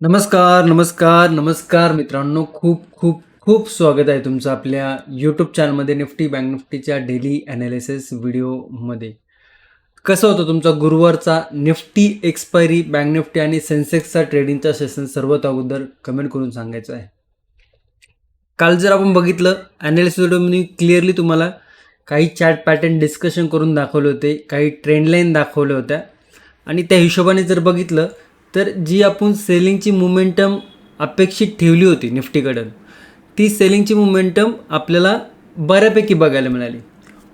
नमस्कार, नमस्कार, नमस्कार मित्रांनो. खूप, खूप, खूप स्वागत आहे तुमचं आपल्या यूट्यूब चॅनलमध्ये निफ्टी बँक निफ्टीच्या डेली ॲनालिसिस व्हिडिओमध्ये. कसं होतं तुमचा गुरुवारचा निफ्टी एक्सपायरी, बँक निफ्टी आणि सेन्सेक्सचा ट्रेडिंगचा सेशन सर्वात अगोदर कमेंट करून सांगायचं आहे. काल जर आपण बघितलं ॲनालिसिस व्हिडिओमध्ये क्लिअरली तुम्हाला काही चॅट पॅटर्न डिस्कशन करून दाखवले होते, काही ट्रेंडलाईन दाखवल्या होत्या आणि त्या हिशोबाने जर बघितलं तर जी आपण सेलिंगची मोमेंटम अपेक्षित ठेवली होती निफ्टीकडं ती सेलिंगची मोमेंटम आपल्याला बऱ्यापैकी बघायला मिळाली.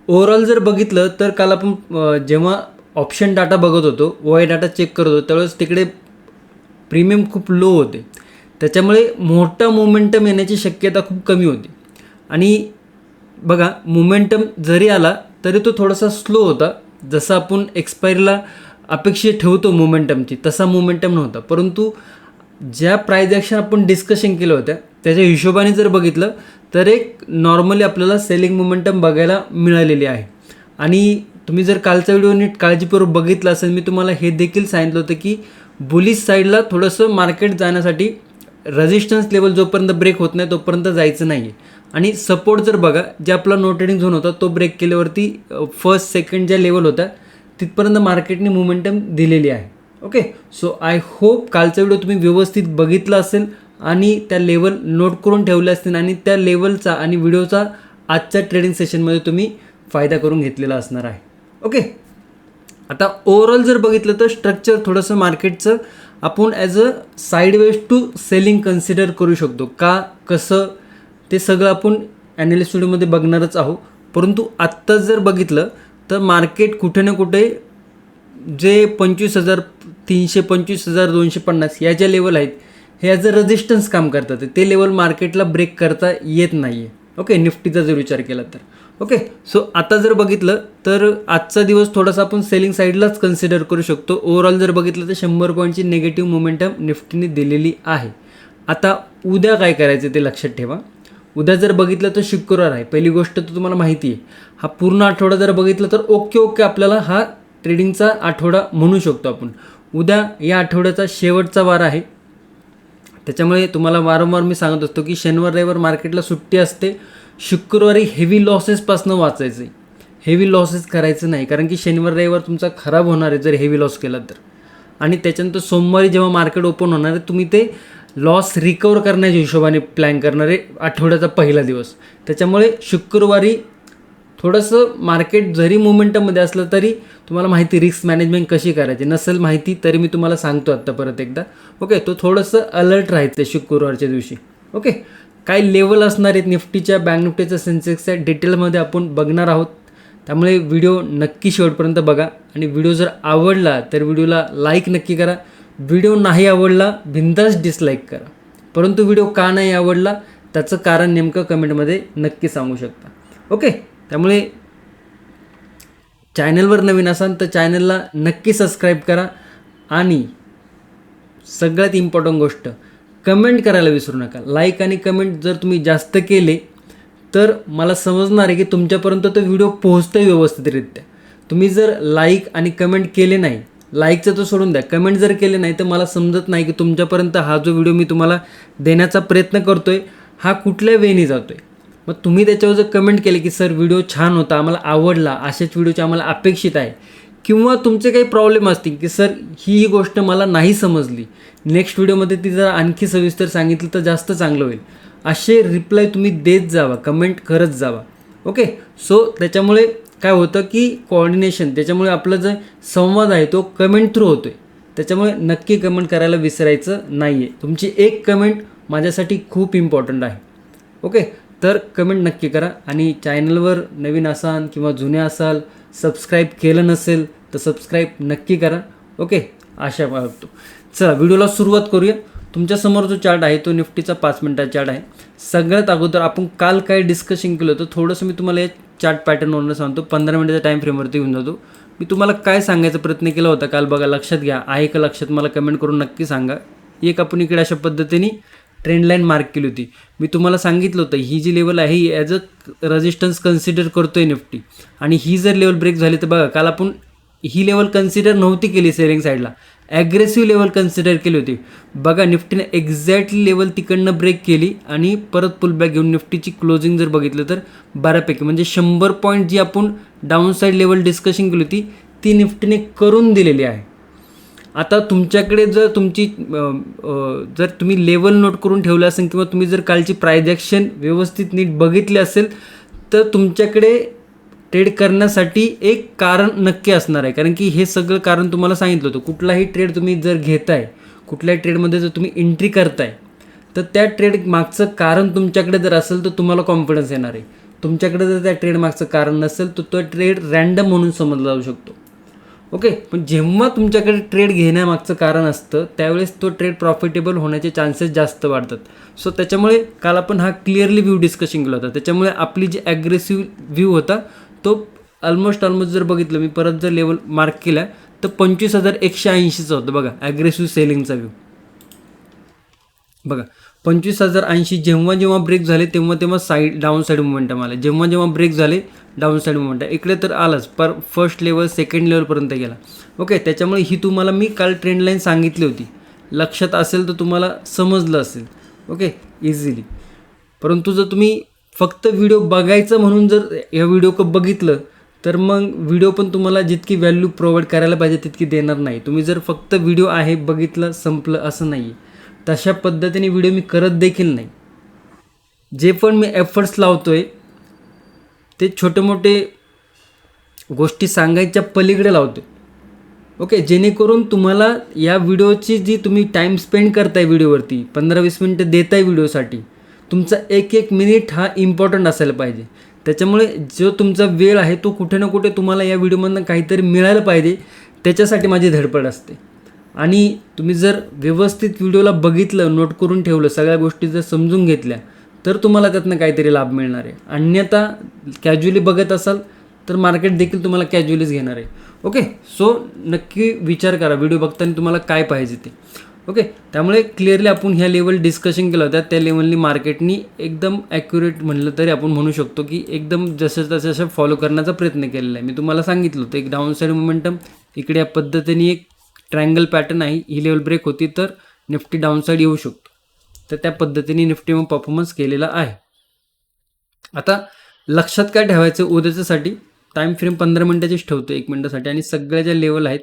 ओव्हरऑल जर बघितलं तर काल आपण जेव्हा ऑप्शन डाटा बघत होतो वाय डाटा चेक करत होतो त्यावेळेस तिकडे प्रीमियम खूप लो होते. त्याच्यामुळे मोठा मोमेंटम येण्याची शक्यता खूप कमी होती. आणि बघा मोमेंटम जरी आला तरी तो थोडासा स्लो होता. जसं आपण एक्सपायरीला अपेक्षित ठेवतो मोमेंटमची तसा मोमेंटम नव्हता. परंतु ज्या प्राईज ॲक्शन आपण डिस्कशन केलं होत्या त्याच्या हिशोबाने जर बघितलं तर एक नॉर्मली आपल्याला सेलिंग मोमेंटम बघायला मिळालेली आहे. आणि तुम्ही जर कालचा व्हिडिओ नीट काळजीपूर्वक बघितला असेल मी तुम्हाला हे देखील सांगितलं होतं की बुलिश साईडला थोडंसं मार्केट जाण्यासाठी रेजिस्टन्स लेवल जोपर्यंत ब्रेक होत नाही तोपर्यंत जायचं नाही आहे आणि सपोर्ट जर बघा जे आपला नो ट्रेडिंग झोन होता तो ब्रेक केल्यावरती फर्स्ट सेकंड ज्या लेवल होत्या तिथपर्यंत मार्केटने मोमेंटम दिलेली आहे. ओके? सो आय होप कालचा व्हिडिओ तुम्ही व्यवस्थित बघितला असेल आणि त्या लेवल नोट करून ठेवले असतील आणि त्या लेवलचा आणि व्हिडिओचा आजच्या ट्रेडिंग सेशनमध्ये तुम्ही फायदा करून घेतलेला असणार आहे. ओके? आता ओव्हरऑल जर बघितलं तर स्ट्रक्चर थोडंसं मार्केटचं आपण as a sideways to selling consider करू शकतो. का कसं ते सगळं आपण ॲनालिस्ट व्हिडिओमध्ये बघणारच आहोत. परंतु आत्ताच जर बघितलं तर मार्केट कुठे ना कुठे जे पंचवीस हजार तीनशे पंचवीस हजार दोनशे पन्नास या ज्या लेवल आहेत हे ॲज अ रेजिस्टन्स काम करतात. ते लेवल मार्केटला ब्रेक करता येत नाही आहे ओके निफ्टीचा जर विचार केला तर. ओके सो आता जर बघितलं तर आजचा दिवस थोडासा आपण सेलिंग साईडलाच कन्सिडर करू शकतो. ओव्हरऑल जर बघितलं तर शंभर पॉईंटची निगेटिव्ह मोमेंटम निफ्टीने दिलेली आहे. आता उद्या काय करायचं ते लक्षात ठेवा. उद्या जर बघितलं तर शुक्रवार आहे. पहिली गोष्ट तर तुम्हाला माहिती आहे. हा पूर्ण आठवडा जर बघितलं तर ओके ओके आपल्याला हा ट्रेडिंगचा आठवडा म्हणू शकतो आपण. उद्या या आठवड्याचा शेवटचा वार आहे. त्याच्यामुळे तुम्हाला वारंवार मी सांगत असतो की शनिवार रविवार मार्केटला सुट्टी असते. शुक्रवारी हेवी लॉसेसपासून वाचायचं. आहे हेवी लॉसेस करायचं नाही. कारण की शनिवार रविवार तुमचा खराब होणार आहे जर हेवी लॉस केला तर. आणि त्याच्यानंतर सोमवारी जेव्हा मार्केट ओपन होणार आहे तुम्ही ते लॉस रिकवर करण्याच्या हिशोबाने प्लॅन करणारे आठवड्याचा पहिला दिवस. त्याच्यामुळे शुक्रवारी थोडंसं मार्केट जरी मोमेंटममध्ये असलं तरी तुम्हाला माहिती रिस्क मॅनेजमेंट कशी करायची नसेल माहिती तरी मी तुम्हाला सांगतो आत्ता परत एकदा. ओके तो थोडंसं अलर्ट राहायचं शुक्रवारच्या दिवशी. ओके काय लेवल असणार आहेत निफ्टीच्या बँक निफ्टीच्या सेन्सेक्सच्या डिटेलमध्ये आपण बघणार आहोत. त्यामुळे व्हिडिओ नक्की शेवटपर्यंत बघा. आणि व्हिडिओ जर आवडला तर व्हिडिओला लाईक नक्की करा. व्हिडिओ नाही आवडला बिंदास डिसलाईक करा. परंतु व्हिडिओ का नाही आवडला त्याचं कारण नेमकं कमेंटमध्ये नक्की सांगू शकता. ओके? त्यामुळे चॅनलवर नवीन असाल तर चॅनलला नक्की सबस्क्राईब करा. आणि सगळ्यात इम्पॉर्टंट गोष्ट कमेंट करायला विसरू नका. लाईक आणि कमेंट जर तुम्ही जास्त केले तर मला समजणार आहे की तुमच्यापर्यंत तो व्हिडिओ पोहोचतोय व्यवस्थितरित्या. तुम्ही जर लाईक आणि कमेंट केले नाही लाईकचं तर सोडून द्या. कमेंट जर केले नाही तर मला समजत नाही की तुमच्यापर्यंत हा जो व्हिडिओ मी तुम्हाला देण्याचा प्रयत्न करतो आहे हा कुठल्या वेनी आहे मग तुम्ही त्याच्यावर जर कमेंट केले की सर व्हिडिओ छान होता आम्हाला आवडला अशाच व्हिडिओची आम्हाला अपेक्षित आहे. किंवा तुमचे काही प्रॉब्लेम असतील की सर ही ही गोष्ट मला नाही समजली. नेक्स्ट व्हिडिओमध्ये ती जर आणखी सविस्तर सांगितलं तर जास्त चांगलं होईल. असे रिप्लाय तुम्ही देत जावा कमेंट करत जावा. ओके सो त्याच्यामुळे काय होतं की कोऑर्डिनेशन त्याच्यामुळे आपला जे संवाद आहे तो कमेंट थ्रू होतो आहे त्याच्यामुळे नक्की कमेंट करायला विसरायचं नाही आहे तुमची एक कमेंट माझ्यासाठी खूप इम्पॉर्टंट आहे. ओके तर कमेंट नक्की करा आणि चॅनलवर नवीन असाल किंवा जुने असाल सबस्क्राईब केलं नसेल तर सबस्क्राईब नक्की करा. ओके आशा बाळगतो. चला व्हिडिओला सुरुवात करूया. तुमच्यासमोर जो चार्ट आहे तो निफ्टीचा पाच मिनटाचा चार्ट आहे. सगळ्यात अगोदर आपण काल काय डिस्कशन केलं होतं थोडंसं मी तुम्हाला या चार्ट पॅटर्नवरून सांगतो. पंधरा मिनिटाच्या टाईम फ्रेमवरती घेऊन जातो. मी तुम्हाला काय सांगायचा प्रयत्न केला होता काल बघा लक्षात घ्या. आहे का लक्षात? मला कमेंट करून नक्की सांगा. एक आपण इकडे अशा पद्धतीने ट्रेंडलाईन मार्क केली होती. मी तुम्हाला सांगितलं होतं ही जी लेवल आहे ही ॲज अ रेजिस्टन्स कन्सिडर करतो आहे निफ्टी. आणि ही जर लेवल ब्रेक झाली तर बघा काल आपण ही लेवल कन्सिडर नव्हती केली सेलिंग साईडला ॲग्रेसिव्ह लेवल कन्सिडर केली होती. बघा निफ्टीने एक्झॅक्टली लेवल तिकडनं ब्रेक केली आणि परत पुलबॅक घेऊन निफ्टीची क्लोजिंग जर बघितलं तर बऱ्यापैकी म्हणजे शंभर पॉईंट जी आपण डाऊन साईड लेवल डिस्कशन केली होती ती निफ्टीने करून दिलेली आहे. आता तुमच्याकडे जर तुमची जर तुम्ही लेवल नोट करून ठेवलं असेल किंवा तुम्ही जर कालची प्रायजॅक्शन व्यवस्थित नीट बघितली असेल तर तुमच्याकडे ट्रेड करण्यासाठी एक कारण नक्की असणार आहे. कारण की हे सगळं कारण तुम्हाला सांगितलं होतं. कुठलाही ट्रेड तुम्ही जर घेताय कुठल्याही ट्रेडमध्ये जर तुम्ही एंट्री करताय तर त्या ट्रेड मागचं कारण तुमच्याकडे जर असेल तर तुम्हाला कॉन्फिडन्स येणार आहे. तुमच्याकडे जर त्या ट्रेड मागचं कारण नसेल तर तो ट्रेड रॅन्डम म्हणून समजला जाऊ शकतो. ओके पण जेव्हा तुमच्याकडे ट्रेड घेण्यामागचं कारण असतं त्यावेळेस तो ट्रेड प्रॉफिटेबल होण्याचे चान्सेस जास्त वाढतात. सो त्याच्यामुळे काल आपण हा क्लिअरली व्ह्यू डिस्कशन केला होता. त्याच्यामुळे आपली जी ॲग्रेसिव्ह व्ह्यू होता तो ऑलमोस्ट ऑलमोस्ट जर बघितलं मी परत जर लेवल मार्क केला तर पंचवीस हजार एकशे ऐंशीचा होतं बघा ॲग्रेसिव्ह सेलिंगचा व्ह्यू बघा पंचवीस हजार ऐंशी जेव्हा जेव्हा ब्रेक झाले तेव्हा तेव्हा साईड डाऊन साईड मुवमेंटम आला जेव्हा जेव्हा ब्रेक झाले डाऊन साईड मुवमेंट इकडे तर आलाच पर फर्स्ट लेवल सेकंड लेवलपर्यंत गेला. ओके त्याच्यामुळे ही तुम्हाला मी काल ट्रेंड लाईन सांगितली होती. लक्षात असेल तर तुम्हाला समजलं असेल. ओके इझिली परंतु जर तुम्ही फक्त व्हिडिओ बघायचं म्हणून जर या व्हिडिओ बघितलं तर मग व्हिडिओ पण तुम्हाला जितकी व्हॅल्यू प्रोव्हाइड करायला पाहिजे तितकी देणार नाही. तुम्ही जर फक्त व्हिडिओ आहे बघितलं संपलं असं नाही तशा पद्धतीने व्हिडिओ मी करत देखील नाही. जे पण मी एफर्ट्स लावतो आहे ते छोटे मोठे गोष्टी सांगायच्या पलीकडे लावतो ओके जेणेकरून तुम्हाला या व्हिडिओची जी तुम्ही टाईम स्पेंड करताय व्हिडिओवरती पंधरा वीस मिनटं देताय व्हिडिओसाठी तुमचा एक एक मिनिट हा इम्पॉर्टंट असायला पाहिजे. त्याच्यामुळे जो तुमचा वेळ आहे तो कुठे ना कुठे तुम्हाला या व्हिडिओमधनं काहीतरी मिळायला पाहिजे. त्याच्यासाठी माझी धडपड असते. आणि तुम्ही जर व्यवस्थित व्हिडिओला बघितलं नोट करून ठेवलं सगळ्या गोष्टी जर समजून घेतल्या तर तुम्हाला त्यातनं काहीतरी लाभ मिळणार आहे. अन्यथा कॅज्युअली बघत असाल तर मार्केट देखील तुम्हाला कॅज्युअलीच घेणार आहे. ओके सो नक्की विचार करा. व्हिडिओ बघताना तुम्हाला काय पाहिजे ते. ओके त्यामुळे क्लिअरली आपण ह्या लेवल डिस्कशन केलं होतं त्या लेवलनी मार्केटनी एकदम ॲक्युरेट म्हणलं तरी आपण म्हणू शकतो की एकदम जसं तसं असं फॉलो करण्याचा प्रयत्न केलेला आहे. मी तुम्हाला सांगितलं होतं एक डाऊन साईड मोमेंटम इकडे या पद्धतीने एक ट्रायंगल पॅटर्न आहे ही लेवल ब्रेक होती तर निफ्टी डाऊन साईड येऊ शकतो. तर त्या पद्धतीने निफ्टी मग परफॉर्मन्स केलेला आहे. आता लक्षात काय ठेवायचं उद्याच्यासाठी? टाईम फ्रेम पंधरा मिनटाचीच ठेवतो एक मिनटासाठी आणि सगळ्या ज्या लेवल आहेत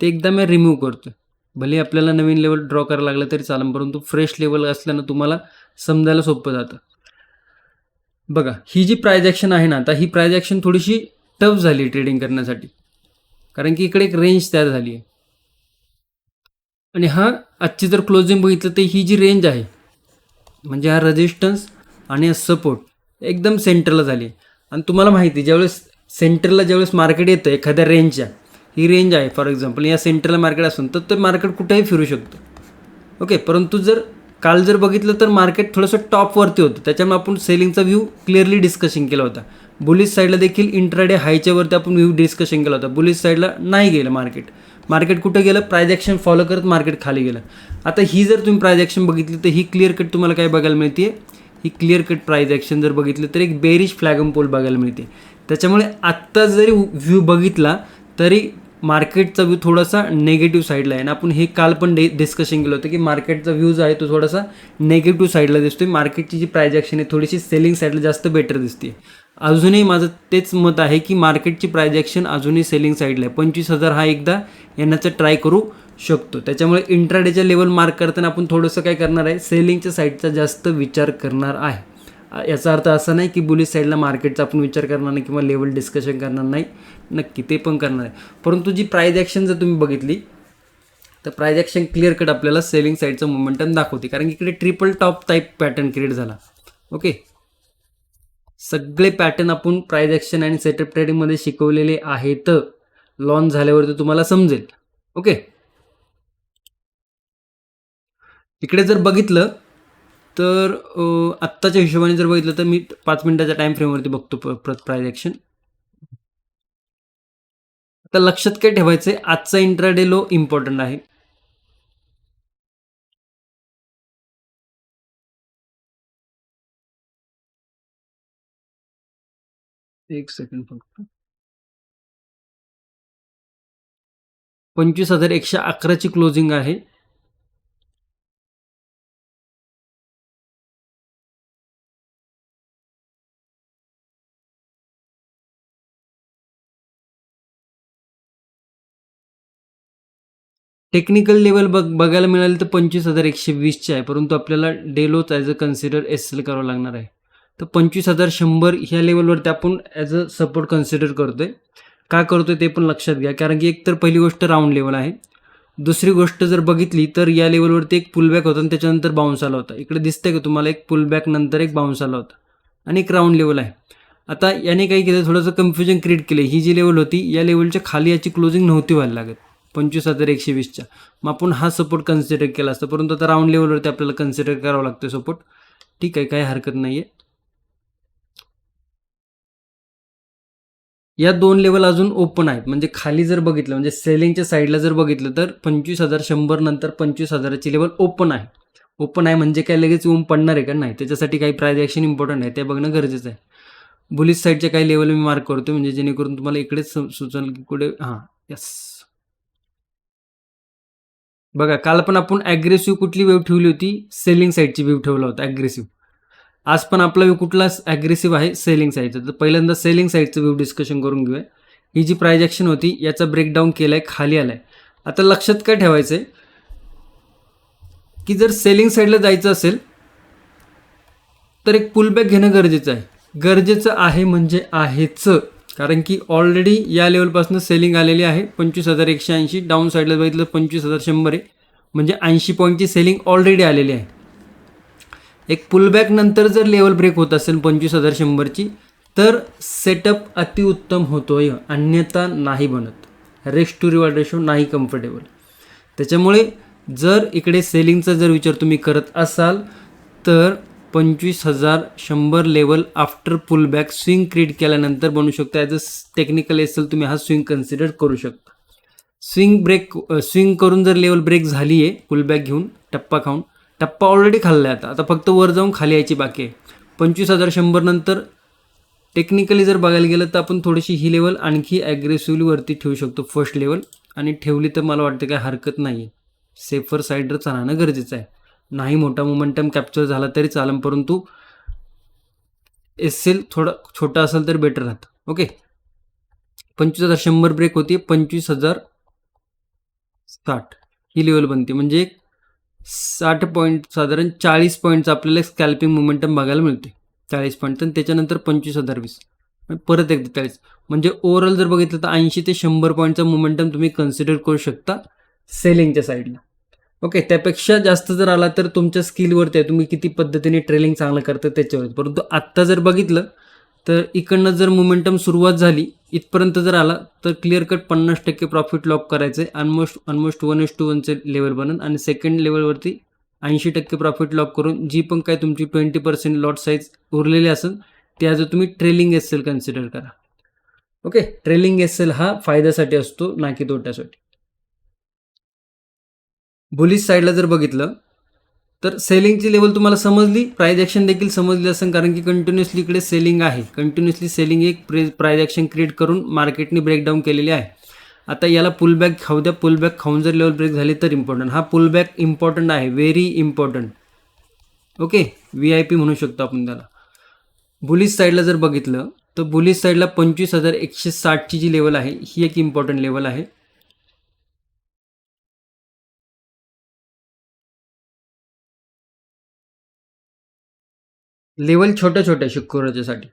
ते एकदा मी रिमूव्ह करतो भले आपल्याला नवीन लेवल ड्रॉ करायला लागलं तरी चालेल परंतु फ्रेश लेवल असल्यानं तुम्हाला समजायला सोपं जातं. बघा ही जी प्रायजेक्शन आहे ना आता ही प्रायजेक्शन थोडीशी टफ झाली ट्रेडिंग करण्यासाठी. कारण की इकडे एक रेंज तयार झाली आहे. आणि हा आजची जर क्लोजिंग बघितलं तर ही जी रेंज आहे म्हणजे हा रेजिस्टन्स आणि हा सपोर्ट एकदम सेंटरला झाली आहे. आणि तुम्हाला माहिती आहे ज्यावेळेस सेंटरला ज्यावेळेस मार्केट येतं एखाद्या रेंजच्या ही रेंज आहे फॉर एक्झाम्पल या सेंट्रल मार्केट असून तर ते मार्केट कुठेही फिरू शकतो. ओके परंतु जर काल जर बघितलं तर मार्केट थोडंसं टॉपवरती होतं. त्याच्यामुळे आपण सेलिंगचा व्ह्यू क्लिअरली डिस्कशन केला होता. बुलिस साईडला देखील इंट्राडे हायच्यावरती आपण व्ह्यू डिस्कशन केला होता. बुलिस साईडला नाही गेलं मार्केट मार्केट कुठं गेलं? प्रायजेक्शन फॉलो करत मार्केट खाली गेलं. आता ही जर तुम्ही प्रायजेक्शन बघितली तर ही क्लिअर कट तुम्हाला काय बघायला मिळते ही क्लिअर कट प्राईज ॲक्शन जर बघितलं तर एक बेरिश फ्लॅगम पोल बघायला मिळते त्याच्यामुळे आत्ता जरी व्ह्यू बघितला तरी मार्केटचा व्ह्यू थोडासा नेगेटिव्ह साईडला आहे. आणि आपण हे काल पण डे डिस्कशन केलं होतं की मार्केटचा व्ह्यू जो आहे तो थोडासा नेगेटिव्ह साईडला दिसतोय. मार्केटची जी प्राईज ॲक्शन आहे थोडीशी सेलिंग साईडला जास्त बेटर दिसते अजूनही माझं तेच मत आहे की मार्केटची प्राईज ॲक्शन अजूनही सेलिंग साईडला आहे. पंचवीस हजार हा एकदा येण्याचा ट्राय करू शकतो. त्याच्यामुळे इंट्राडेच्या लेवल मार्क करताना आपण थोडंसं काय करणार आहे? सेलिंगच्या साईडचा जास्त विचार करणार आहे. याचा अर्थ असा नाही की बुलिस साईडला मार्केटचा आपण विचार करणार नाही किंवा लेवल डिस्कशन करणार नाही. नक्की ते पण करणार आहे. परंतु जी प्राईज ॲक्शन जर तुम्ही बघितली तर प्राईज ॲक्शन क्लिअर कट आपल्याला सेलिंग साईडचं मोमेंटम दाखवते. कारण की इकडे triple top type pattern create झाला. ओके सगळे पॅटर्न आपण प्राईज ॲक्शन आणि सेटअप ट्रेडिंगमध्ये शिकवलेले आहेत. लॉन्च झाल्यावरती तुम्हाला समजेल. ओके इकडे जर बघितलं तर आत्ताच्या हिशोबाने जर बघितलं तर मी पाच मिनिटाच्या टाइम फ्रेमवरती बघतो प- प्राईज ॲक्शन आता लक्षात काय ठेवायचं आहे आजचा इंट्राडे लो इम्पॉर्टंट आहे. एक सेकंड फक्त. पंचवीस हजार एकशे अकराची क्लोजिंग आहे. टेक्निकल लेवल बघ बघायला मिळालं तर पंचवीस हजार एकशे वीसचे आहे. परंतु आपल्याला डेलोच as a consider S L करावं लागणार आहे. तर पंचवीस हजार शंभर ह्या लेवलवरती आपण ॲज अ सपोर्ट कन्सिडर करतोय. का करतोय ते पण लक्षात घ्या. कारण की एक तर पहिली गोष्ट राऊंड लेवल आहे. दुसरी गोष्ट जर बघितली तर या लेवलवरती एक पुलबॅक होता आणि त्याच्यानंतर बाउन्स आला होता. इकडे दिसतंय का तुम्हाला? एक पुलबॅक नंतर एक बाउन्स आला होता. आणि एक राऊंड लेवल आहे. आता याने काय केलं थोडंसं कन्फ्युजन क्रिएट केलं. ही जी लेवल होती या लेवलच्या खाली याची क्लोजिंग नव्हती व्हायला लागत. पंचवीस हजार एकशे वीसच्या. मग आपण हा सपोर्ट कन्सिडर केला असता परंतु आता राऊंड लेवलवरती आपल्याला कन्सिडर करावं लागतो सपोर्ट ठीक आहे काही हरकत नाही आहे या दोन लेवल अजून ओपन आहेत. म्हणजे खाली जर बघितलं म्हणजे सेलिंगच्या साईडला जर बघितलं तर पंचवीस हजार शंभर नंतर पंचवीस हजाराची लेवल ओपन आहे. ओपन आहे म्हणजे काय लगेच येऊन पडणार आहे का? नाही. त्याच्यासाठी काही प्राईज ॲक्शन इम्पॉर्टंट आहे. ते बघणं गरजेचं आहे. बुलिस साईडच्या काही लेवल मी मार्क करतो म्हणजे जेणेकरून तुम्हाला इकडेच सु- सुचेल की कुठे हां यस बघा काल पण आपण ॲग्रेसिव्ह कुठली वेव ठेवली होती? सेलिंग साईडची वेव ठेवला होता ॲग्रेसिव्ह आज पण आपला वेव कुठला ॲग्रेसिव्ह आहे? सेलिंग साईडचा तर पहिल्यांदा सेलिंग साईडचं वेव डिस्कशन करून घेऊया. ही जी प्राइज ॲक्शन होती याचा ब्रेकडाऊन केला आहे खाली आला आहे आता लक्षात काय ठेवायचं आहे की जर सेलिंग साईडला जायचं असेल तर एक पुलबॅक घेणं गरजेचं आहे. गरजेचं आहे म्हणजे आहेच. कारण की ऑलरेडी या लेवलपासून सेलिंग आलेली आहे. पंचवीस हजार एकशे ऐंशी. डाऊन साईडला बघितलं पंचवीस हजार शंभर आहे. म्हणजे ऐंशी पॉईंटची सेलिंग ऑलरेडी आलेली आहे. एक पुलबॅक नंतर जर लेवल ब्रेक होत असेल पंचवीस हजार शंभरची तर सेटअप अतिउत्तम होतोय. अन्यथा नाही बनत. रेस्ट टू रिवॉर्ड रेशो नाही कम्फर्टेबल त्याच्यामुळे जर इकडे सेलिंगचा जर विचार तुम्ही करत असाल तर पंचवीस हजार शंभर level after pullback swing create केल्यानंतर बनू शकतो. ॲज अ टेक्निकल असेल तुम्ही हा स्विंग कन्सिडर करू शकता. स्विंग ब्रेक स्विंग करून जर लेवल ब्रेक झाली आहे पुलबॅक घेऊन टप्पा खाऊन टप्पा ऑलरेडी खाल्ला आहे आता. आता फक्त वर जाऊन खाली यायची बाकी आहे. पंचवीस हजार शंभर नंतर टेक्निकली जर बघायला गेलं तर आपण थोडीशी ही लेवल आणखी ॲग्रेसिव्हली वरती ठेवू शकतो. फर्स्ट लेवल आणि ठेवली तर मला वाटतं काय हरकत नाही सेफर साईडवर चालणं गरजेचं आहे. नाही मोठा मोमेंटम कॅप्चर झाला तरी चालेल परंतु एस एल थोडा छोटा असेल तर बेटर राहतं. ओके पंचवीस हजार शंभर ब्रेक होती पंचवीस हजार साठ. ही लेवल बनते. म्हणजे एक साठ पॉईंट साधारण चाळीस पॉईंटचं आपल्याला स्कॅल्पिंग मोमेंटम बघायला मिळते. चाळीस पॉईंट आणि त्याच्यानंतर पंचवीस हजार वीस. परत एकदा चाळीस. म्हणजे ओव्हरऑल जर बघितलं तर ऐंशी ते शंभर पॉईंटचा मोमेंटम तुम्ही कन्सिडर करू शकता सेलिंगच्या साईडला ओके त्यापेक्षा जास्त जर आला तर तुमच्या स्किलवरती आहे. तुम्ही किती पद्धतीने ट्रेलिंग चांगलं करता त्याच्यावर परंतु आत्ता जर बघितलं तर इकडनं जर मोमेंटम सुरुवात झाली इथपर्यंत जर आला तर क्लिअर कट पन्नास टक्के प्रॉफिट लॉक करायचं आहे almost almost one S two वनचे level बनन. आणि सेकंड लेवलवरती ऐंशी टक्के प्रॉफिट लॉक करून जी पण काय तुमची ट्वेंटी पर्सेंट लॉट साईज उरलेली असेल त्या जर तुम्ही ट्रेलिंग एस एल कन्सिडर करा. ओके ट्रेलिंग एस एल हा फायद्यासाठी असतो ना की तोट्यासाठी. बुलिश साईडला जर बघितलं तर सेलिंगची लेवल तुम्हाला समजली प्राईज ॲक्शन देखील समजली असेल कारण की कंटिन्युअसली इकडे सेलिंग आहे. कंटिन्युअसली सेलिंग एक प्रे प्राइज ॲक्शन क्रिएट करून मार्केटने ब्रेकडाऊन केलेली आहे. आता याला पुलबॅक खाऊ द्या पुलबॅक खाऊन जर लेवल ब्रेक झाली तर इम्पॉर्टंट हा पुलबॅक इम्पॉर्टंट आहे very important okay V I P म्हणू शकतो आपण त्याला. बुलिश साईडला जर बघितलं तर बुलिश साईडला पंचवीस हजार एकशे साठची जी लेवल आहे ही एक इम्पॉर्टंट लेवल आहे. लेवल छोट्या छोट्या शुक्रवारच्यासाठी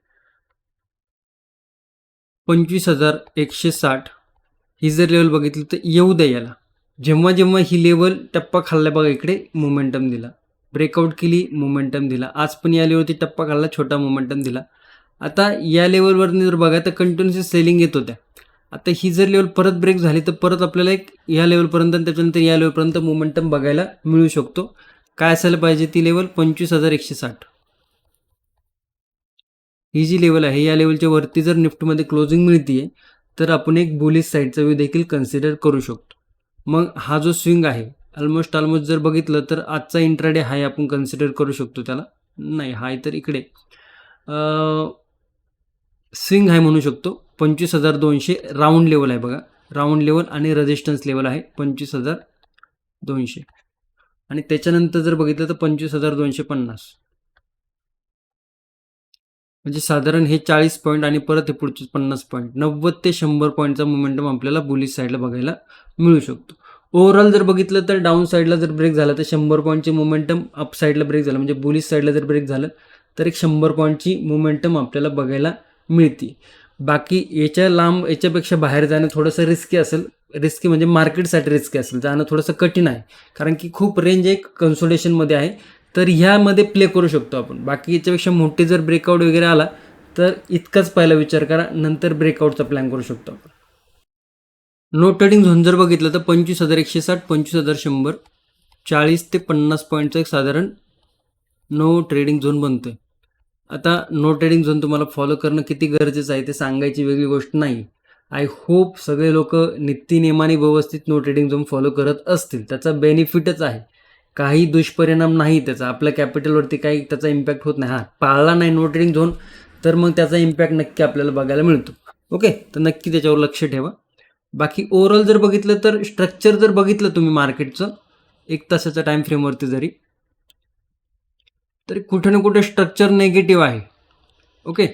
पंचवीस हजार एकशे साठ. ही जर लेवल बघितली तर येऊ द्या याला. जेव्हा जेव्हा ही लेवल टप्पा खाल्ला बघा इकडे मोमेंटम दिला. ब्रेकआउट केली मोमेंटम दिला. आज पण या लेवलवरती टप्पा खाल्ला छोटा मोमेंटम दिला. आता या लेवलवरती जर बघा तर कंटिन्युअसली सेलिंग येत होत्या. आता ही जर लेवल परत ब्रेक झाली तर परत आपल्याला एक या लेवलपर्यंत आणि त्याच्यानंतर या लेवलपर्यंत मोमेंटम बघायला मिळू शकतो. काय असायला पाहिजे ती लेवल पंचवीस हजार एकशे साठ. ही जी लेवल आहे या लेवलच्या वरती जर निफ्टमध्ये क्लोजिंग मिळते तर आपण एक बुलिस साईडचा व्यू देखील कन्सिडर करू शकतो. मग हा जो स्विंग आहे ऑलमोस्ट ऑलमोस्ट जर बघितलं तर आजचा इंट्राडे हाय आपण कन्सिडर करू शकतो त्याला. नाही हाय तर इकडे. स्विंग हाय म्हणू शकतो. पंचवीस हजार दोनशे राऊंड लेवल आहे बघा. राऊंड लेवल आणि रेजिस्टन्स लेवल आहे पंचवीस हजार दोनशे. आणि त्याच्यानंतर जर बघितलं तर पंचवीस हजार दोनशे पन्नास. म्हणजे साधारण हे चाळीस पॉईंट आणि परत हे पुढचे पन्नास पॉईंट नव्वद ते शंभर पॉईंटचा मोमेंटम आपल्याला बुलिश साईडला बघायला मिळू शकतो. ओव्हरऑल जर बघितलं तर डाऊन साईडला जर ब्रेक झाला तर शंभर पॉईंटचे मोमेंटम अप साईडला ब्रेक झालं. म्हणजे बुलिश साईडला जर ब्रेक झालं तर एक शंभर पॉईंटची मोमेंटम आपल्याला बघायला मिळते. बाकी याच्या लांब याच्यापेक्षा बाहेर जाणं थोडंसं रिस्की असेल. रिस्की म्हणजे मार्केटसाठी रिस्की असेल. जाणं थोडंसं कठीण आहे. कारण की खूप रेंज एक कन्सोलेशनमध्ये आहे. तर ह्यामध्ये प्ले करू शकतो आपण. बाकी याच्यापेक्षा मोठे जर ब्रेकआउट वगैरे आला तर इतकाच पहिला विचार करा नंतर ब्रेकआउटचा प्लॅन करू शकतो आपण. नो ट्रेडिंग झोन जर बघितलं तर पंचवीस हजार एकशे साठ पंचवीस हजार शंभर चाळीस ते पन्नास पॉईंटचं एक साधारण नो ट्रेडिंग झोन बनतो आहे आता नो ट्रेडिंग झोन तुम्हाला फॉलो करणं किती गरजेचं आहे ते सांगायची वेगळी गोष्ट नाही. आय होप सगळे लोक नित्यनियमाने व्यवस्थित नो ट्रेडिंग झोन फॉलो करत असतील. त्याचा बेनिफिटच आहे. काही दुष्परिणाम नाही त्याचा. आपल्या कॅपिटलवरती काही त्याचा इम्पॅक्ट होत नाही. हा पाळला नाही नो ट्रेडिंग झोन तर मग त्याचा इम्पॅक्ट नक्की आपल्याला बघायला मिळतो. ओके तर नक्की त्याच्यावर लक्ष ठेवा. बाकी ओव्हरऑल जर बघितलं तर स्ट्रक्चर जर बघितलं तुम्ही मार्केटचं एक तासाच्या टाईम फ्रेमवरती जरी तरी कुठे ना कुठे स्ट्रक्चर नेगेटिव्ह आहे. ओके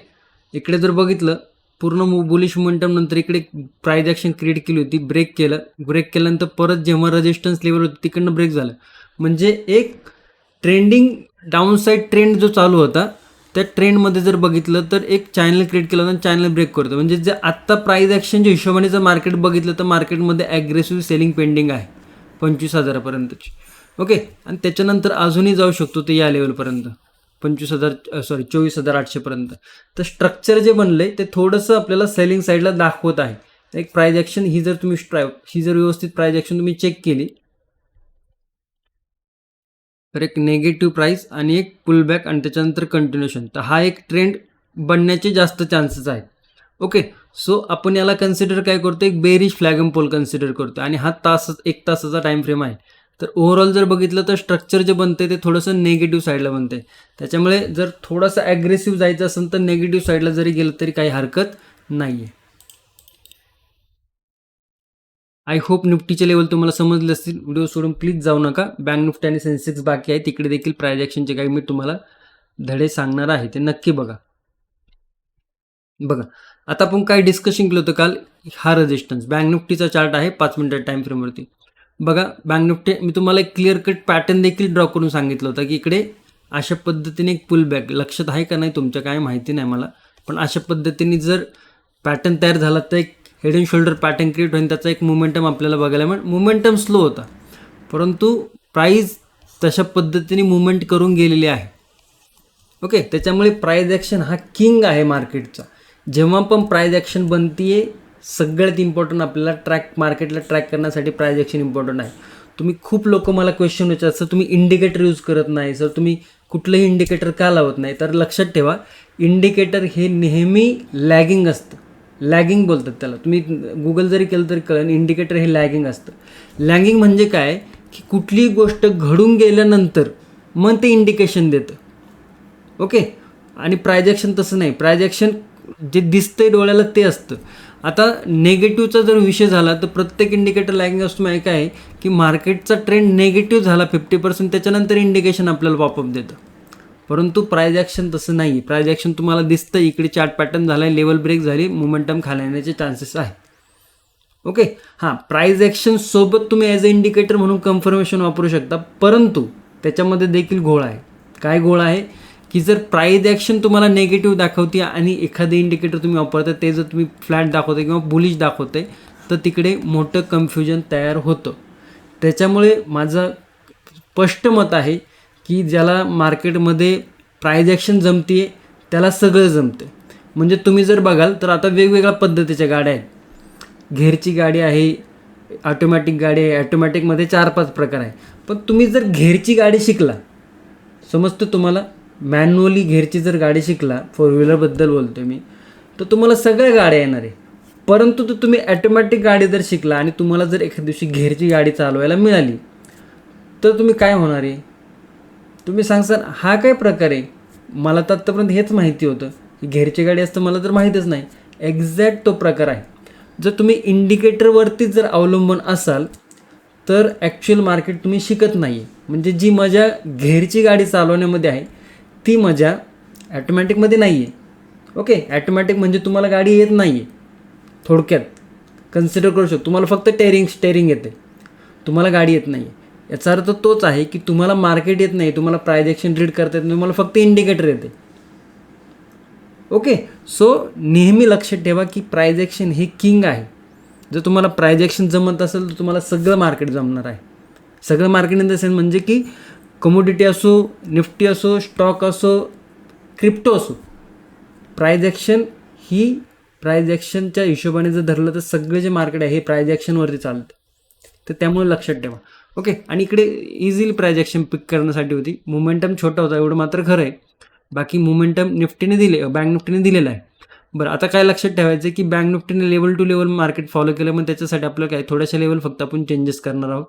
इकडे जर बघितलं पूर्ण बुलिश मोमेंटम नंतर इकडे प्राईज ॲक्शन क्रिएट केली होती ब्रेक केलं. ब्रेक केल्यानंतर परत जेव्हा रेजिस्टन्स लेवल होती तिकडनं ब्रेक झालं. म्हणजे एक ट्रेंडिंग डाऊनसाईड ट्रेंड जो चालू होता त्या ट्रेंडमध्ये जर बघितलं तर एक चॅनल क्रिएट केलं तर चॅनल ब्रेक करतो. म्हणजे जे आत्ता प्राईज ॲक्शनच्या हिशोबाने जर मार्केट बघितलं तर मार्केटमध्ये ॲग्रेसिव्ह सेलिंग पेंडिंग आहे पंचवीस हजारापर्यंतची. ओके आणि त्याच्यानंतर अजूनही जाऊ शकतो ते या लेवलपर्यंत पंचवीस हजार सॉरी चोवीस हजार आठशेपर्यंत तर स्ट्रक्चर जे बनलं ते थोडंसं आपल्याला सेलिंग साईडला दाखवत आहे. एक प्राईज ॲक्शन ही जर तुम्ही स्ट्राय ही जर व्यवस्थित प्राईज ॲक्शन तुम्ही चेक केली तर एक नेगेटिव्ह प्राईस आणि एक पुलबॅक आणि त्याच्यानंतर कंटिन्युएशन तर हा एक ट्रेंड बनण्याचे जास्त चान्सेस आहेत. ओके सो आपण याला कन्सिडर काय करतो? एक बेरिश फ्लॅगम पोल कन्सिडर करतो. आणि हा तास एक तासाचा टाईम फ्रेम आहे. तर ओव्हरऑल जर बघितलं तर स्ट्रक्चर जे बनते ते थोडंसं नेगेटिव्ह साईडला बनते त्याच्यामुळे जर थोडासा ॲग्रेसिव्ह जायचं असेल तर नेगेटिव्ह साईडला जरी गेलं तरी काही हरकत नाही आहे आय होप निफ्टीचे लेवल तुम्हाला समजले असतील. व्हिडिओ सोडून प्लीज जाऊ नका. बँक निफ्टी आणि सेन्सेक्स बाकी आहे तिकडे देखील प्रायजेक्शनचे काही मी तुम्हाला धडे सांगणार आहे. ते नक्की बघा. बघा. आता आपण काय डिस्कशन केलं होतं काल. हा रेजिस्टन्स बँक निफ्टीचा चार्ट आहे. पाच मिनिटात टाईम फ्रेमवरती बघा बँक निफ्टी मी तुम्हाला एक क्लिअर कट पॅटर्न देखील ड्रॉ करून सांगितलं होतं की इकडे अशा पद्धतीने एक पुल बॅक लक्षात आहे का नाही? तुमच्या काय माहिती नाही मला. पण अशा पद्धतीने जर पॅटर्न तयार झाला तर एक head and shoulder pattern create होईल त्याचा एक मोमेंटम आपल्याला बघायला मिळेल. मोमेंटम स्लो होता. परंतु प्राईज तशा पद्धतीने मुवमेंट करून गेलेली आहे. ओके त्याच्यामुळे प्राईज ॲक्शन हा किंग आहे मार्केटचा जेव्हा पण प्राईज ॲक्शन बनतीये सगळ्यात इम्पॉर्टंट आपल्याला ट्रॅक मार्केटला ट्रॅक करण्यासाठी प्राईज ॲक्शन इम्पॉर्टंट आहे. तुम्ही खूप लोक मला क्वेश्चन विचार सर तुम्ही इंडिकेटर यूज करत नाही. सर तुम्ही कुठलंही इंडिकेटर का लावत नाही? तर लक्षात ठेवा इंडिकेटर हे नेहमी लॅगिंग असतं. लॅगिंग बोलतात त्याला. तुम्ही गुगल जरी केलं तरी कळेल इंडिकेटर हे लॅगिंग असतं. लॅगिंग म्हणजे काय? की कुठलीही गोष्ट घडून गेल्यानंतर मग ते इंडिकेशन देतं. ओके आणि प्रायजेक्शन तसं नाही. प्रायजेक्शन जे दिसतंय डोळ्याला ते असतं. आता नेगेटिव्हचा जर विषय झाला तर प्रत्येक इंडिकेटर लॅगिंग असतो माहिती काय? की मार्केटचा ट्रेंड नेगेटिव्ह झाला फिफ्टी पर्सेंट त्याच्यानंतर इंडिकेशन आपल्याला पॉपअप देतं. परंतु प्राईज ॲक्शन तसं नाही प्राईज ॲक्शन तुम्हाला दिसतं इकडे चार्ट पॅटर्न झाला आहे लेवल ब्रेक झाली मोमेंटम खाल्याण्याचे चान्सेस आहे. ओके हां प्राईज ॲक्शन सोबत तुम्ही ॲज अ इंडिकेटर म्हणून कन्फर्मेशन वापरू शकता. परंतु त्याच्यामध्ये देखील घोळ आहे. काय घोळ आहे? की जर प्राईज ॲक्शन तुम्हाला नेगेटिव्ह दाखवते आणि एखादं इंडिकेटर तुम्ही वापरता ते जर तुम्ही फ्लॅट दाखवते किंवा बुलिश दाखवते तर तिकडे मोठं कन्फ्युजन तयार होतं. त्याच्यामुळे माझं स्पष्ट मत आहे की ज्याला मार्केटमध्ये प्राईज ॲक्शन जमते त्याला सगळं जमतं म्हणजे तुम्ही जर बघाल तर आता वेगवेगळ्या पद्धतीच्या गाड्या आहेत. घेरची गाडी आहे ऑटोमॅटिक गाडी आहे ऑटोमॅटिकमध्ये चार पाच प्रकार आहे. पण तुम्ही जर घेरची गाडी शिकला समजतं तुम्हाला मॅन्युअली घेरची जर गाडी शिकला फोर व्हीलरबद्दल बोलतो मी तर तुम्हाला सगळ्या गाड्या येणार आहे. परंतु तर तुम्ही ॲटोमॅटिक गाडी जर शिकला आणि तुम्हाला जर एखाद्या दिवशी घेरची गाडी चालवायला मिळाली तर तुम्ही काय होणार आहे? तुम्ही सांगसान हा काय प्रकार आहे? मला तर आत्तापर्यंत हेच माहिती होतं. की घेरची गाडी असतं मला तर माहीतच नाही. एक्झॅक्ट तो प्रकार आहे. जर तुम्ही इंडिकेटरवरतीच जर अवलंबून असाल तर ॲक्च्युअल मार्केट तुम्ही शिकत नाही म्हणजे जी मजा घेरची गाडी चालवण्यामध्ये आहे ती मजा ॲटोमॅटिकमध्ये नाही आहे ओके ॲटोमॅटिक म्हणजे तुम्हाला गाडी येत नाही आहे थोडक्यात. कन्सिडर करू शकतो. तुम्हाला फक्त टेरिंग स्टेरिंग येते. तुम्हाला गाडी येत नाही आहे याचा अर्थ तोच आहे की तुम्हाला मार्केट येत नाही तुम्हाला प्रायजेक्शन रीड करता येत नाही तुम्हाला फक्त इंडिकेटर येते. ओके सो नेहमी लक्षात ठेवा की प्रायजेक्शन हे किंग आहे. जर तुम्हाला प्रायजेक्शन जमत असेल तर तुम्हाला सगळं मार्केट जमणार आहे. सगळं मार्केट इन द सेन्स म्हणजे की कमोडिटी असो निफ्टी असो स्टॉक असो क्रिप्टो असो. प्राइज ॲक्शन ही प्राइज ॲक्शनच्या हिशोबाने जर धरलं तर सगळे जे मार्केट आहे हे प्राइज ॲक्शनवरती चालतं. तर त्यामुळे लक्षात ठेवा. ओके आणि इकडे इझिली प्रायजॅक्शन पिक करण्यासाठी होती. मोमेंटम छोटा होता एवढं मात्र खरं आहे. बाकी मोमेंटम निफ्टीने दिले बँक निफ्टीने दिलेला आहे. बरं आता काय लक्षात ठेवायचं की bank निफ्टीने level to level market follow केलं मग त्याच्यासाठी आपलं काय? थोड्याशा लेवल फक्त आपण चेंजेस करणार आहोत.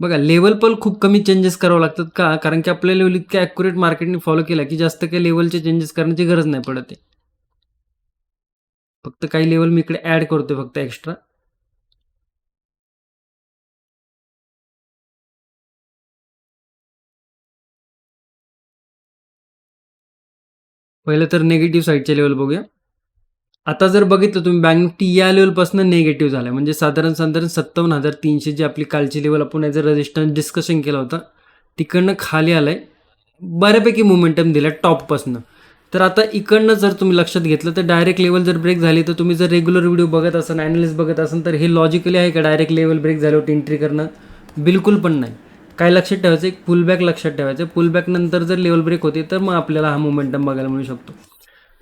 बघा लेवल पण खूप कमी चेंजेस करावं लागतात का? कारण की आपल्या लेवल इतक्या ॲक्युरेट मार्केटने फॉलो केला की जास्त काही लेवलचे चेंजेस करण्याची गरज नाही पडत आहे. फक्त काही लेवल मी इकडे ॲड करतोय फक्त एक्स्ट्रा पहिलं तर निगेटिव्ह साईडचे लेवल बघूया. आता जर बघितलं तुम्ही बँक निफ्टी या लेवलपासून निगेटिव्ह झाला म्हणजे साधारण साधारण सत्तावन्न हजार तीनशे जी आपली कालची लेवल आपण याचं रजिस्टन्स डिस्कशन केला होता तिकडनं खाली आलं आहे बऱ्यापैकी मोमेंटम दिला टॉपपासनं तर आता इकडनं जर तुम्ही लक्षात घेतलं तर डायरेक्ट लेवल जर ब्रेक झाली तर तुम्ही जर रेग्युलर व्हिडिओ बघत असाल ॲनालिस बघत असाल तर हे लॉजिकली आहे का डायरेक्ट लेवल ब्रेक झाल्यावर एंट्री करणं? बिलकुल पण नाही. काय लक्षात ठेवायचं एक पुलबॅक लक्षात ठेवायचं. पुलबॅक नंतर जर लेवल ब्रेक होते तर मग आपल्याला हा मोमेंटम बघायला मिळू शकतो.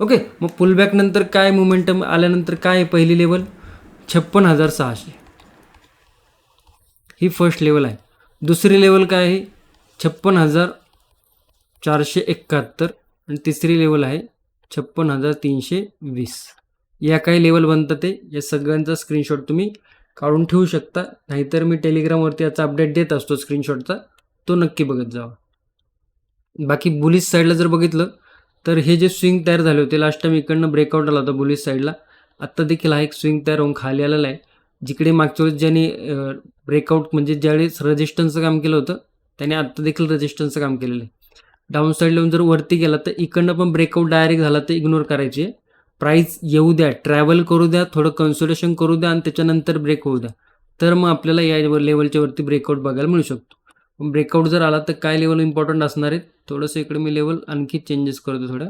ओके मग पुलबॅक नंतर काय मोमेंटम आल्यानंतर काय आहे पहिली लेवल छप्पन हजार सहाशे. ही फर्स्ट लेवल आहे. दुसरी लेवल काय आहे? छप्पन हजार चारशे एकाहत्तर. आणि तिसरी लेवल आहे छप्पन हजार तीनशे वीस. या काही लेवल बनतात ते. या सगळ्यांचा स्क्रीनशॉट तुम्ही काढून ठेवू शकता. नाहीतर मी टेलिग्रामवरती याचा अपडेट देत असतो स्क्रीनशॉटचा तो नक्की बघत जावा बाकी बुलिस साईडला जर बघितलं तर हे जे स्विंग तयार झाले होते लास्ट टाइम इकडनं ब्रेकआउट आला होता बुलिस साईडला आत्ता देखील हा एक स्विंग तयार होऊन खाली आलेला आहे. जिकडे मागच्या वेळेस ज्याने ब्रेकआउट म्हणजे ज्यावेळेस रजिस्टन्सचं काम केलं होतं त्याने आत्ता देखील रजिस्टन्सचं काम केलेलं आहे. डाऊन साईडला येऊन जर वरती गेला तर इकडनं पण ब्रेकआउट डायरेक्ट झाला तर इग्नोर करायची आहे. प्राईस येऊ द्या ट्रॅव्हल करू द्या थोडं कन्सोलेशन करू द्या आणि त्याच्यानंतर ब्रेक होऊ द्या. तर मग आपल्याला या लेवलच्या वरती ब्रेकआउट बघायला मिळू शकतो. ब्रेकआउट जर आला तर काय लेवल इम्पॉर्टंट असणार आहेत? थोडंसं इकडे मी लेवल आणखी चेंजेस करतो थोडं.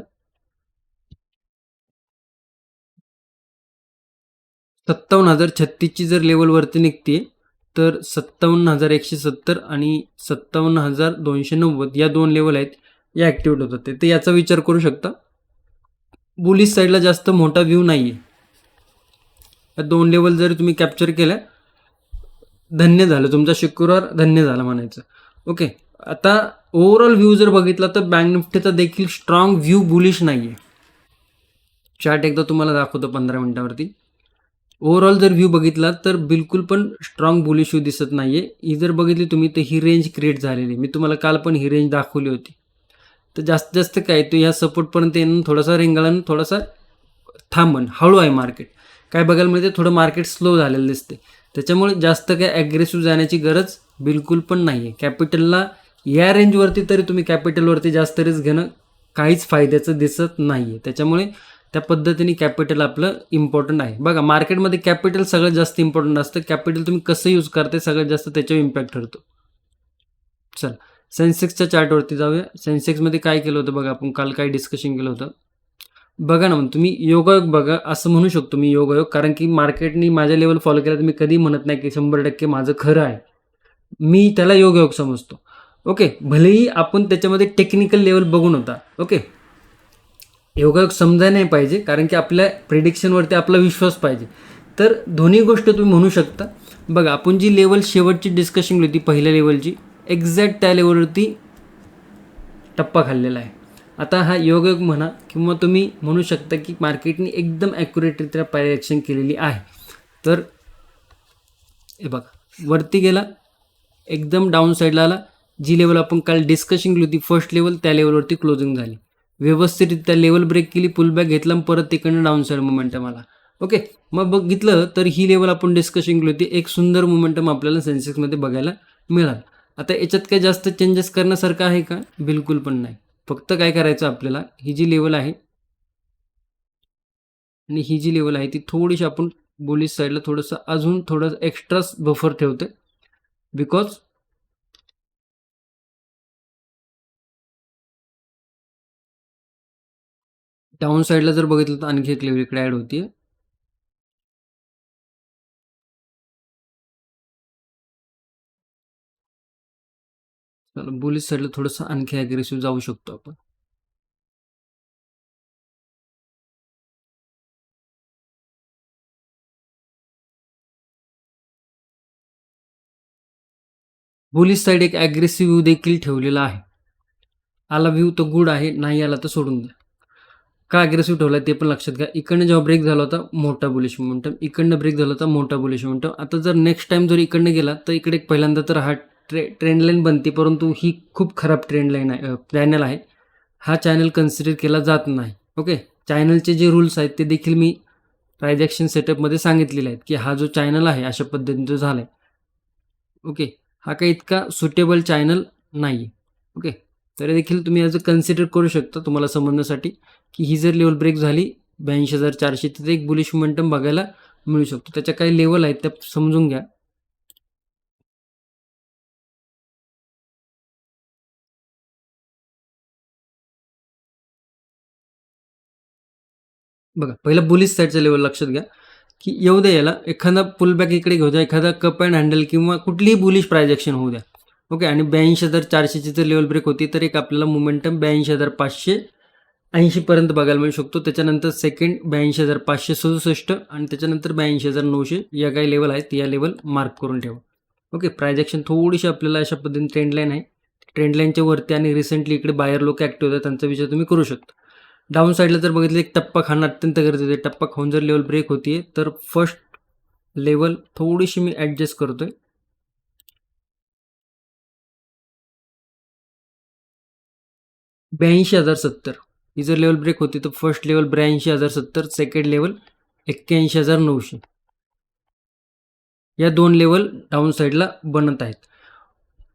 सत्तावन्न हजार छत्तीसची जर लेवलवरती निघते तर सत्तावन्न हजार एकशे सत्तर आणि सत्तावन्न हजार दोनशे नव्वद या दोन लेवल आहेत या ॲक्टिवेट होतात ते. याचा विचार करू शकता. बुलिश साईडला जास्त मोठा व्ह्यू नाही आहे या दोन लेवल जरी तुम्ही कॅप्चर केल्या धन्य झालं. तुमचा शुक्रवार धन्य झाला म्हणायचं. ओके आता ओव्हरऑल व्ह्यू जर बघितला तर बँक निफ्टीचा देखील स्ट्रॉंग व्ह्यू बुलिश नाही आहे चार्ट एकदा तुम्हाला दाखवतो पंधरा मिनटावरती. ओव्हरऑल जर व्ह्यू बघितला तर बिलकुल पण स्ट्रॉंग बुलिश व्ह्यू दिसत नाही आहे ही जर बघितली तुम्ही तर ही रेंज क्रिएट झालेली. मी तुम्हाला काल पण ही रेंज दाखवली होती. तर जास्त जास्त काय तो ह्या सपोर्टपर्यंत येऊन थोडासा रिंगाळून थोडासा थांबण. हळू आहे मार्केट काय बघायला मिळते थोडं मार्केट स्लो झालेलं दिसते त्याच्यामुळे जास्त काय ॲग्रेसिव्ह जाण्याची गरज बिलकुल पण नाही आहे कॅपिटलला या रेंजवरती तरी तुम्ही कॅपिटलवरती जास्त रिस्क घेणं काहीच फायद्याचं दिसत नाही आहे त्याच्यामुळे त्या पद्धतीने कॅपिटल आपलं इम्पॉर्टंट आहे. बघा मार्केटमध्ये कॅपिटल सगळ्यात जास्त इम्पॉर्टंट असतं. कॅपिटल तुम्ही कसं यूज करते सगळ्यात जास्त त्याच्यावर इम्पॅक्ट ठरतो. चल. सेन्सेक्सच्या चार्टवरती जाऊया. सेन्सेक्समध्ये काय केलं होतं बघा आपण काल काय डिस्कशन केलं होतं. बघा ना मग तुम्ही योगायोग बघा असं म्हणू शकतो मी योगायोग कारण की मार्केटनी माझ्या लेवल फॉलो केला तर मी कधी म्हणत नाही की शंभर टक्के माझं खरं आहे. मी त्याला योगायोग समजतो. ओके भलेही आपण त्याच्यामध्ये टेक्निकल लेवल बघून होता. ओके योगायोग समजाय नाही पाहिजे कारण की आपल्या प्रिडिक्शनवरती आपला विश्वास पाहिजे. तर दोन्ही गोष्ट तुम्ही म्हणू शकता. बघा आपण जी लेवल शेवटची डिस्कशन होती पहिल्या लेवलची एक्झॅक्ट त्या लेवलवरती टप्पा खाल्लेला आहे. आता हा योगयोग म्हणा किंवा तुम्ही म्हणू शकता की मार्केटने एकदम ॲक्युरेटरित्या पायरेक्शन केलेली आहे. तर हे बघा वरती गेला एकदम डाऊन साईडला आला जी लेवल आपण काल डिस्कशन केली होती फर्स्ट लेवल त्या लेवलवरती क्लोजिंग झाली. व्यवस्थितरित्या लेवल ब्रेक केली पुल बॅक घेतला आणि परत तिकडनं डाऊन साईड मोमेंटम आला. ओके मग बघितलं तर ही लेवल आपण डिस्कशन केली होती एक सुंदर मोमेंटम आपल्याला सेन्सेक्समध्ये बघायला मिळालं. आता याच्यात काही जास्त चेंजेस करण्यासारखं आहे का? बिलकुल पण नाही. फक्त काय करायचं आपल्याला ही जी लेवल आहे आणि ही जी लेवल आहे ती थोडीशी आपण बोलीस साईडला थोडंसं अजून थोडं एक्स्ट्राच बफर ठेवते बिकॉज डाऊन साईडला जर बघितलं तर आणखी एक लेवल इकडे ॲड होती चला साईडला थोडंसं आणखी ॲग्रेसिव्ह जाऊ शकतो आपण. बुलिस साईड एक ॲग्रेसिव्ह व्ह्यू देखील ठेवलेला आहे. आला व्ह्यू तर गुड आहे नाही आला तर सोडून द्या. का अग्रेसिव्ह ठेवला ते पण लक्षात घ्या. इकडनं जेव्हा ब्रेक झाला होता मोठा बुलिश मोमेंटम इकडनं ब्रेक झाला होता मोठा बुलिश मोमेंटम आता जर नेक्स्ट टाइम जर इकडनं गेला तर इकडे एक पहिल्यांदा तर हा ट्रे ट्रेंड लाईन बनते परंतु ही खूप खराब ट्रेंड लाईन आहे चॅनल आहे. हा चॅनल कन्सिडर केला जात नाही ओके चॅनलचे जे रूल्स आहेत ते देखील मी ट्रायझॅक्शन सेटअपमध्ये सांगितलेले आहेत की हा जो चॅनल आहे अशा पद्धतीने जो झाला आहे ओके हा काही इतका सुटेबल चॅनल नाही आहे ओके तरी देखील तुम्ही ॲज अ कन्सिडर करू शकता तुम्हाला समजण्यासाठी की ही जर लेवल ब्रेक झाली ब्याऐंशी हजार चारशे तिथे एक बुलिश मोमेंटम बघायला मिळू शकतो. त्याच्या काही लेवल आहेत त्या समजून घ्या. बघा पहिलं बुलिस साईडचं लेवल लक्षात घ्या की येऊ द्या याला एखादा पुलबॅक इकडे घेऊ द्या एखादा कप अँड हँडल किंवा कुठलीही बुलिश प्रायजेक्शन होऊ द्या. ओके आणि ब्याऐंशी हजार चारशेची जर लेवल ब्रेक होती तर एक आपल्याला मोमेंटम ब्याऐंशी हजार पाचशे ऐंशीपर्यंत बघायला मिळू शकतो. त्याच्यानंतर सेकंड ब्याऐंशी हजार पाचशे सदुसष्ट आणि त्याच्यानंतर ब्याऐंशी हजार नऊशे या काही लेवल आहेत या लेवल मार्क करून ठेवा. ओके प्रायजेक्शन थोडीशी आपल्याला अशा पद्धतीने ट्रेंडलाईन आहे. ट्रेंडलाईनच्या वरती आणि रिसेंटली इकडे बाहेर लोक ॲक्टिव्ह होतात त्यांचा विचार तुम्ही करू शकता. डाऊन साईडला जर बघितलं एक टप्पा खाणं अत्यंत गरजेचं आहे. टप्पा खाऊन जर लेवल ब्रेक होती तर फर्स्ट लेवल थोडीशी मी ॲडजस्ट करतोय. ब्याऐंशी हजार सत्तर. ही जर लेवल ब्रेक होती तर फर्स्ट लेवल ब्याऐंशी हजार सत्तर सेकंड लेवल एक्क्याऐंशी हजार नऊशे. या दोन लेवल डाऊन साईडला बनत आहेत.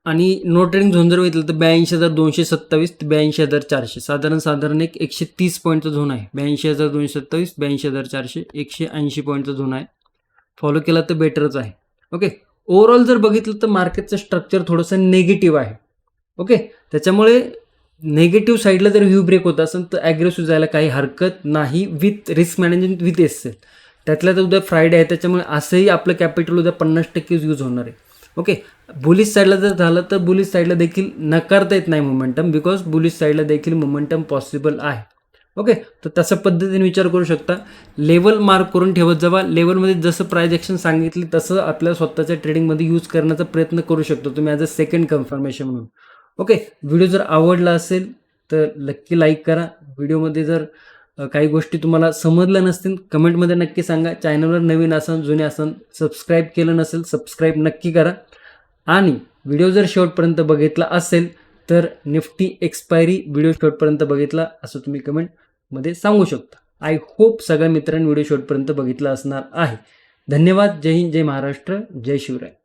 आणि नो ट्रेडिंग झोन जर बघितलं तर ब्याऐंशी हजार दोनशे सत्तावीस ते ब्याऐंशी हजार चारशे. साधारण साधारण एक एकशे तीस पॉईंटचा झोन आहे. ब्याऐंशी हजार दोनशे सत्तावीस ब्याऐंशी हजार चारशे एकशे ऐंशी पॉईंटचा झोन आहे. फॉलो केला तर बेटरच आहे. ओके ओव्हरऑल जर बघितलं तर मार्केटचं स्ट्रक्चर थोडंसं निगेटिव्ह आहे. ओके त्याच्यामुळे नेगेटिव्ह साईडला जर व्ह्यू ब्रेक होत असेल तर ॲग्रेसिव्ह जायला काही हरकत नाही with risk management with S त्यातल्या तर उद्या फ्रायडे आहे. त्याच्यामुळे असंही आपलं कॅपिटल उद्या पन्नास टक्केच यूज होणार आहे. ओके बुलिश साईडला जर झालं तर बुलिश साईडला देखील नकारता येत नाही मोमेंटम बिकॉज बुलिश साईडला देखील मोमेंटम पॉसिबल आहे. ओके तर तशा पद्धतीने विचार करू शकता. लेवल मार्क करून ठेवत जावा. लेवलमध्ये जसं प्रायजेक्शन सांगितले तसं आपल्या स्वतःच्या ट्रेडिंगमध्ये यूज करण्याचा प्रयत्न करू शकतो तुम्ही ॲज अ सेकंड कन्फर्मेशन म्हणून. ओके व्हिडिओ जर आवडला असेल तर नक्की लाईक करा. व्हिडिओमध्ये जर काही गोष्टी तुम्हाला समजल्या नसतील कमेंटमध्ये नक्की सांगा. चॅनलवर नवीन असन जुने असन सबस्क्राईब केलं नसेल सबस्क्राईब नक्की करा. आणि व्हिडिओ जर शेवटपर्यंत बघितला असेल तर निफ्टी एक्सपायरी व्हिडिओ शेवटपर्यंत बघितला असं तुम्ही कमेंटमध्ये सांगू शकता. आय होप सगळ्या मित्रांनी व्हिडिओ शेवटपर्यंत बघितला असणार आहे. धन्यवाद. जय हिंद जय महाराष्ट्र जय शिवराय.